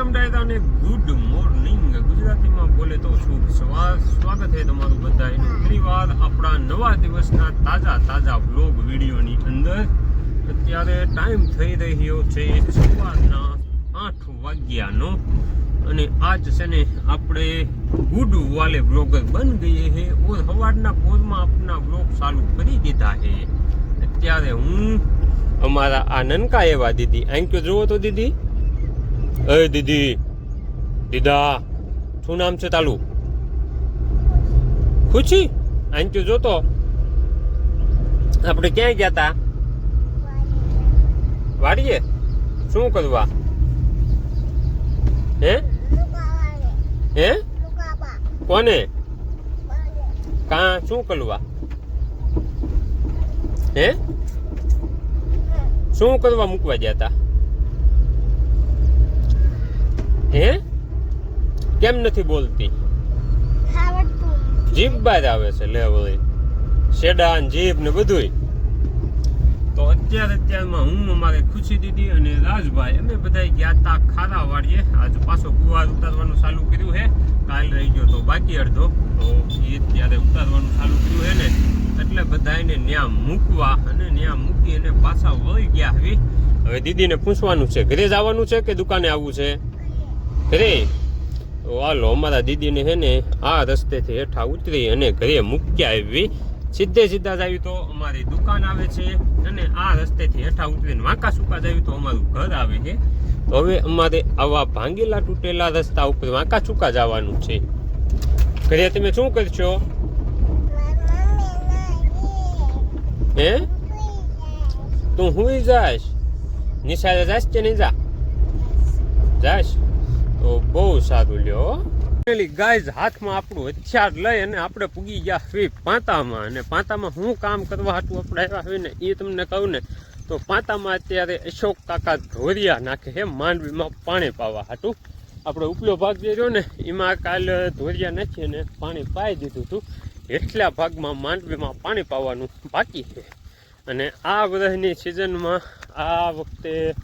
Welcome ડાયરાને good morning ગુજરાતીમાં બોલે તો શુભ સવાર સ્વાગત છે તમારું બધાનું. ફરીવાર આપણા નવા દિવસના તાજા તાજા વ્લોગ વિડીયોની અંદર. અત્યારે ટાઈમ થઈ રહ્યો છે સવારના આઠ વાગ્યાનો. અને આજ છે ને આપણે ગુડ વાલે બ્લોગર બન ગયે હે. ઓર સવારના પોરમાં આપના બ્લોગ ચાલુ કરી દીધા હે. અત્યારે હું અમારા આ નનકા એવા દીદી. આંક્યો જોવો તો દીદી. એ દીદી, દીદા, શું નામ છે તાલું? ખુશી? આંચું જોતો આપણે ક્યાં ગયા તા? વાડીએ? શું કરવા? હે? હે? કોને? કા, શું કરવા? હે? શું કરવા મૂકવા ગયા તા? હે? કેમ નથી બોલતી? જીભ બાદ આવે છે, લે વળી. શેડા જીભ ને બધુંય. તો અત્યારે અત્યારમાં હું, અમારે ખુશી દીદી અને રાજભાઈ, અમે બધા ગયા તા ખારા વાળીએ આજ પાછો ગુવાર ઉતારવાનું ચાલુ કર્યું છે કાલ રહી ગયો તો બાકી અડધો. તો એ ત્યારે ઉતારવાનું ચાલુ કર્યું છે ને. એટલે બધાને ન્યા મૂકવા અને ન્યા મૂકી અને પાછા વળી ગયા હવે હવે દીદીને પૂછવાનું છે, ઘરે જવાનું છે કે દુકાને આવવું છે? તો હાલો, અમારા દીદીને છે ને આ રસ્તેથી હેઠા ઉતરી અને ઘરે મૂક્યા આવી. સીધે સીધા જ આવી તો અમારી દુકાન આવે છે અને આ રસ્તેથી હેઠા ઉતરીને વાંકા સુકા જાવી તો અમારું ઘર આવે છે. તો હવે અમારે આવા ભાંગેલા તૂટેલા રસ્તા ઉપર વાંકા ચૂકા જવાનું છે. ઘરે તમે શું કરશો? હે? તું હું જાશ નિશાળે જાશ કે નહીં જા? જાશ તો બહુ સારું લ્યો ગાઈઝ હાથમાં આપણું હથિયાર લઈ અને આપણે પૂગી ગયા ફી પાંતામાં. અને પાંતામાં હું કામ કરવા હાટું આપણે આવ્યા હોય ને એ તમને કહું ને, તો પાંતામાં અત્યારે અશોક કાકા ધોરિયા નાખે છે, માંડવીમાં પાણી પાવા હાટું. આપણે ઉપલો ભાગ જે રહ્યો ને, એમાં કાલ ધોરિયા નાખી અને પાણી પાઈ દીધું હતું. એટલા ભાગમાં માંડવીમાં પાણી પાવાનું બાકી છે. અને આ વર્ષની સિઝનમાં આ વખતે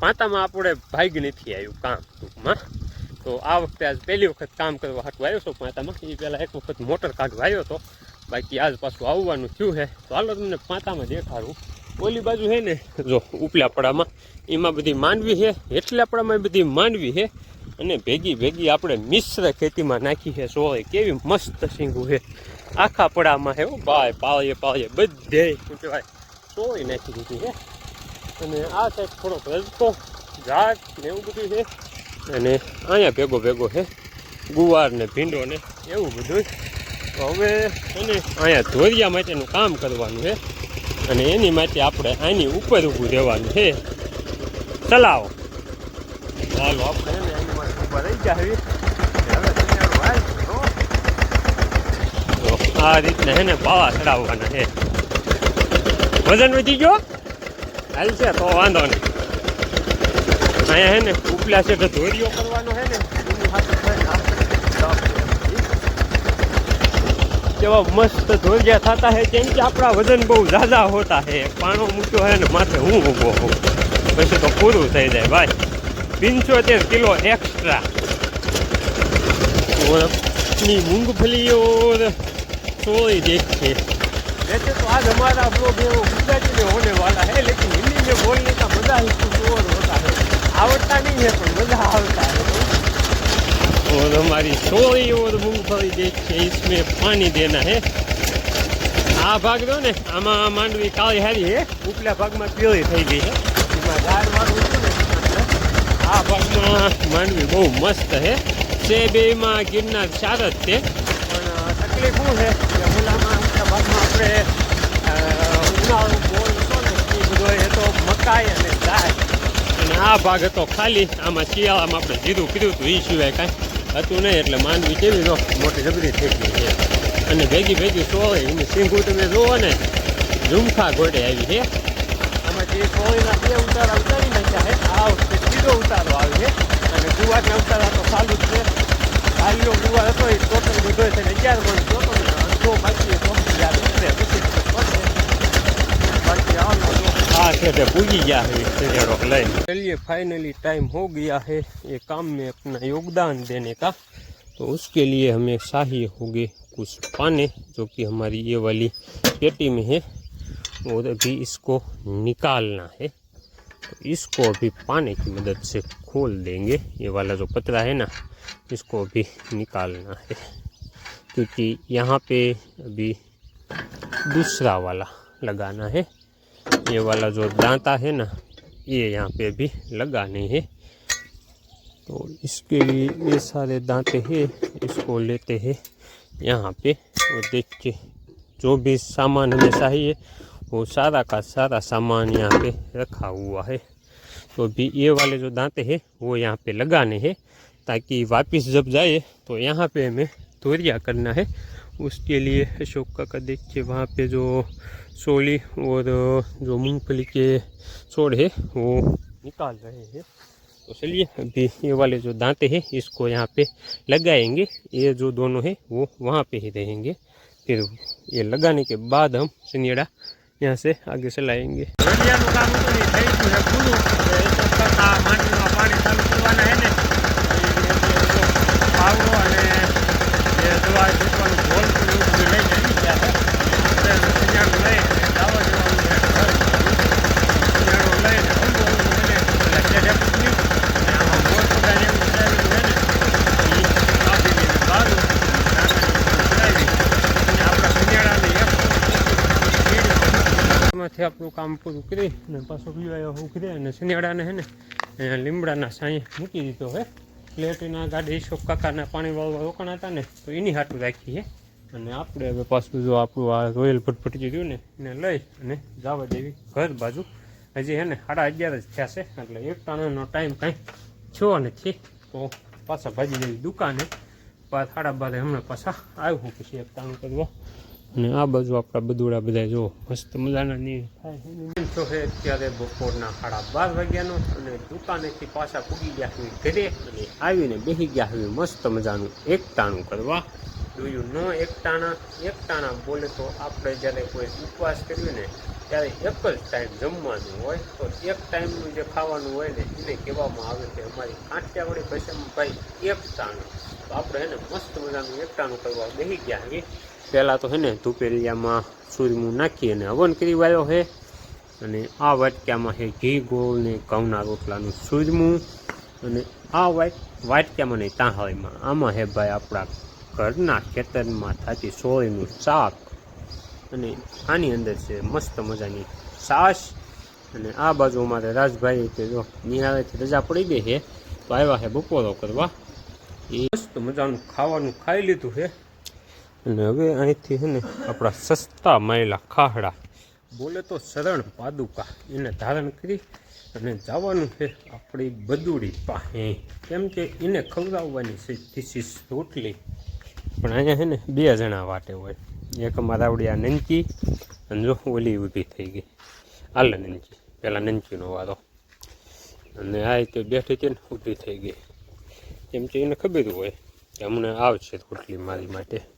પાંતામાં આપણે ભાગ નથી આવ્યું કામ ટૂંકમાં. તો આ વખતે આજ પહેલી વખત કામ કરવા હાટું આવ્યો છો પાંતામાં એ પહેલાં એક વખત મોટર કાઢવા આવ્યો હતો બાકી આજ પાછું આવવાનું થયું છે. તો હાલો તમને પાંતામાં દેખાડું. ઓલી બાજુ છે ને, જો ઉપલાપડામાં, એમાં બધી માંડવી છે હેઠલાપડામાં બધી માંડવી છે, અને ભેગી ભેગી આપણે મિશ્ર ખેતીમાં નાખી છે. સોળે કેવી મસ્ત સિંગું છે. આખા પડામાં છે બાય પાળીએ પાળીએ બધે શું કહેવાય સોળી નાખી દીધી છે. અને આ સાઈડ થોડોક રજતો, ઝાડ ને એવું બધું છે. અને અહીંયા ભેગો ભેગો છે ગુવાર ને ભીંડો ને એવું બધું તો હવે એને અહીંયા ધોરિયા માટેનું કામ કરવાનું છે અને એની માટે આપણે આની ઉપર ઊભું રહેવાનું છે ચલાવો. ચાલો, આપણે એને આની માટે ઊભા રહી. તો આ રીતના હે ને પાવા ચડાવવાના છે વજન વધી ગયો? હાલ છે, તો વાંધો નહીં. અહીંયા હે ને ઉપલા છે તો ધોરીઓ કરવાનો હે ને એની સાથે થઈને આપણે કેવા મસ્ત ધોરિયા થતા હે કેમ કે આપણા વજન બહુ ઝાઝા હોતા હે પાણો મૂક્યો હે ને માથે હું ઊભો હોઉં પછી તો પૂરું થઈ જાય ભાઈ પંચોતેર કિલો एक्स्ट्रा और अपनी मूंगफली और सोई देखिए वैसे तो आज हमारा ब्लॉग है वो गुजराती में होने वाला है लेकिन हिंदी में बोलने का मजा ही कुछ और होता है आवड़ता नहीं है पर मजा आता है और हमारी सोई और मूंगफली देखिए इसमें पानी देना है આ ભાગ રહ્યો ને આમાં માંડવી કાળી હારી છે ઉપલા ભાગમાં પીળી થઈ ગઈ છે એમાં ઝાડ વાળું હતું ને એટલે આ ભાગમાં માંડવી બહુ મસ્ત છે તે બેમાં ગિરનાર ચાર જ છે પણ અ, તકલીફ શું છે કે ઓલામાં ઉપલા ભાગમાં આપણે અ, ઉનાળો બોલ હતો ને એ બધો એ તો મકાઈ અને ગાય અને આ ભાગ હતો ખાલી આમાં શિયાળામાં આપણે જીરું કર્યું હતું એ સિવાય કાંઈ હતું નહીં એટલે માનવી કેવી જો મોટી જબરી થઈ ગઈ છે. અને ભેગી ભેગી સોય એની સિંગું તમે જુઓ ને ઝુમખા ઘોડે આવી છે. આમાં જે સોયના બે ઉતારા ઉતારી નાખ્યા છે આ વખતે સીધો ઉતારો આવે છે. અને ગુવારના ઉતારા તો ચાલુ જ છે. કાલનો ગુવાર હતો એ ટોટલ બધો છે ને અગિયાર મણ હતો અડધો બાકી હતો. યાદ ઉતરે પછી ખબર પડશે બાકી આવવાનો હતો. આ છે ठेठे पूगी गया है सिनेड़ो लय चलिए फाइनली टाइम हो गया है ये काम में अपना योगदान देने का तो उसके लिए हमें चाहिए होंगे कुछ पाने जो कि हमारी ये वाली पेटी में है और अभी इसको निकालना है तो इसको अभी पाने की मदद से खोल देंगे ये वाला जो पतरा है ना इसको अभी निकालना है क्योंकि यहाँ पे अभी दूसरा वाला लगाना है ये वाला जो दांता है ना, ये यहाँ पे अभी लगाने हैं। तो इसके लिए ये सारे दांते हैं, इसको लेते हैं यहाँ पे। और देख के जो भी सामान हमें चाहिए, वो सारा का सारा सामान यहाँ पे रखा हुआ है। तो भी ये वाले जो दांते हैं, वो यहाँ पे लगाने हैं, ताकि वापस जब जाए तो यहाँ पे हमें तोरिया करना है। उसके लिए अशोक काका देखिए वहाँ पे जो सोली और जो मूंगफली के छोड़ है, वो निकाल रहे हैं। तो चलिए, अभी ये वाले जो दांते हैं, इसको यहाँ पे लगाएँगे। ये जो दोनों है, वो वहाँ पे ही रहेंगे। फिर ये लगाने के बाद हम सिनेड़ा यहाँ से आगे चलाएँगे આપણું કામ પૂરું કરી અને પાછો પીવાયો ઉખરી અને શનિવાડાને હે ને લીમડાના સાંયે મૂકી દીધો હે. પ્લેટના ગાડી શોક કાકાના પાણી વાળવા રોકાણા હતા ને તો એની હાટું રાખીએ અને આપણે હવે પાછું જો આપણું આ રોયલ ફટફટી રહ્યું ને એને લઈ અને જવા દેવી ઘર બાજુ. હજી હે ને સાડા અગિયાર જ થયા છે, એટલે એક ટાણાનો ટાઈમ કાંઈ છો નથી. તો પાછા ભાજી જેવી દુકાને. સાડા બારે હમણાં પાછા આવ્યું પછી એક ટાણું કરવા. અને આ બાજુ આપણા બધુડા બધા જો મસ્ત મજાના ની તો છે અત્યારે બપોરના સાડા બાર વાગ્યાનો અને દુકાનેથી પાછા પૂગી ગયા હવે ઘરે અને આવીને બેસી ગયા હવે મસ્ત મજાનું એકટાણું કરવા. જોયું ન એકટાણા એકટાણા બોલે તો આપણે જ્યારે કોઈ ઉપવાસ કર્યું ને, ત્યારે એક જ ટાઈમ જમવાનું હોય. તો એક ટાઈમનું જે ખાવાનું હોય ને, એને કહેવામાં આવે કે અમારી કાંઠિયાવાડી ભાષામાં ભાઈ એકટાણું. તો આપણે એને મસ્ત મજાનું એકટાણું કરવા બેસી ગયા છીએ પહેલાં તો છે ને ધૂપેલિયામાં સૂરમું નાખી અને હવન કરી વાળ્યો છે અને આ વાટક્યામાં છે ઘી, ગોળ ને ઘઉંના રોટલાનું સૂરમું. અને આ વાટ વાટક્યામાં નહીં તાહાળીમાં આમાં છે ભાઈ આપણા ઘરના ખેતરમાં થતી સોળીનું શાક. અને આની અંદર છે મસ્ત મજાની સાસ અને આ બાજુ અમારે રાજભાઈ કે જો નિહાળેથી રજા પડી ગઈ છે તો આવ્યા છે બપોરો કરવા. એ મસ્ત મજાનું ખાવાનું ખાઈ લીધું છે અને હવે અહીંથી છે ને આપણા સસ્તા માયલા ખાહડા. બોલે તો શરણ પાદુકા, એને ધારણ કરી અને જવાનું છે આપણી બદુડી પાસે. કેમ કે એને ખવડાવવાની છે થીસીસ રોટલી. પણ અહીંયા છે ને બે જણા વાટે હોય. એક અમારા આવડી આ નંકી અને જો ઓલી ઊભી થઈ ગઈ. હાલ નંચી પહેલાં નંચીનો વારો. અને આ રીતે બેઠી છે ને ઊભી થઈ ગઈ. કેમ કે એને ખબર હોય કે અમને આવશે રોટલી મારી માટે.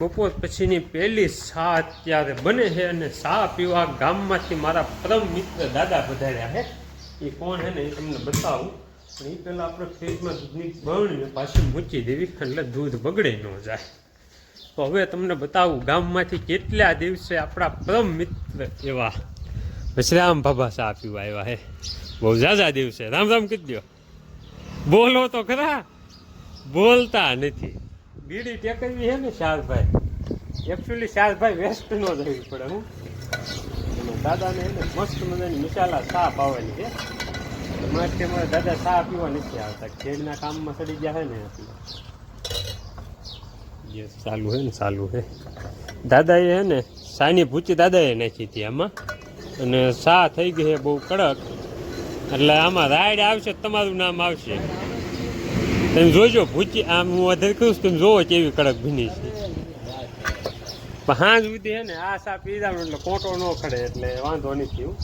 બપોર પછીની પહેલી ચા અત્યારે બને છે અને ચા પીવા ગામમાંથી મારા પરમ મિત્ર દાદા પધાર્યા છે. એ કોણ છે ને એ તમને બતાવું. પણ એ પહેલાં આપણે ફ્રીજમાં દૂધની બરણીને પાછી મૂકી દેવી, એટલે દૂધ બગડે ન જાય. તો હવે તમને બતાવું ગામમાંથી કેટલા દિવસે આપણા પરમ મિત્ર એવા વિશ્રામ બાબા ચા પીવા આવ્યા હે બહુ ઝાઝા દિવસે. રામ રામ કીધો. બોલો તો ખરા. બોલતા નથી. બીડી ટેકવી છે ને શારભાઈ એકચ્યુઅલી શારભાઈ વેસ્ટ નો જવી પડે હું. દાદાને એને મસ્ત મજાની મસાલા ચા પાવાની છે. મારે તે દાદા ચા પીવા નથી આવતા. ખેડના કામમાં સડી ગયા છે ને એટલે ચાલુ છે ને ચાલુ છે દાદાએ છે ને, સાની ભૂચી દાદાએ નાખી હતી આમાં. અને સા થઈ ગઈ છે બહુ કડક. એટલે આમાં રાઈડ આવશે તમારું નામ આવશે. તમે જોજો ભૂચી આમ હું અધર કહું છું, તમે જોવો કેવી કડક ભીની છે. હાંજ સુધી છે ને આ સા પીધા એટલે કોટો ન ખડે એટલે વાંધો નહીં થયું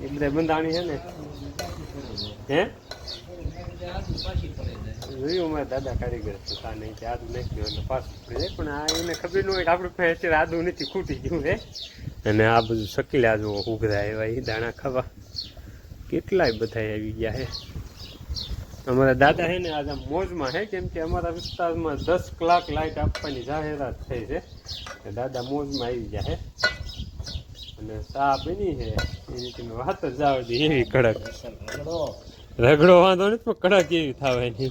એ બધા બંધાણી છે ને. હે? જોયું મારા દાદા કારીગર છે તા નહીં કે આદુ નાખ્યું એટલે પાછું પડી જાય પણ આ એને ખબર ન હોય કે આપણે અત્યારે આદુ નથી ખૂટી ગયું હે. અને આ બધું શકલ્યા જો ઉઘરા એવા એ દાણા ખાવા. કેટલાય બધા આવી ગયા હે. અમારા દાદા હે ને આજે મોજમાં હે કેમ કે અમારા વિસ્તારમાં દસ કલાક લાઇટ આપવાની જાહેરાત થઈ છે. દાદા મોજમાં આવી ગયા હે. અને ચા બની છે એની વાત જ દે એવી કડક. રગડો વાંધો નથી પણ કડક એવી થવાની.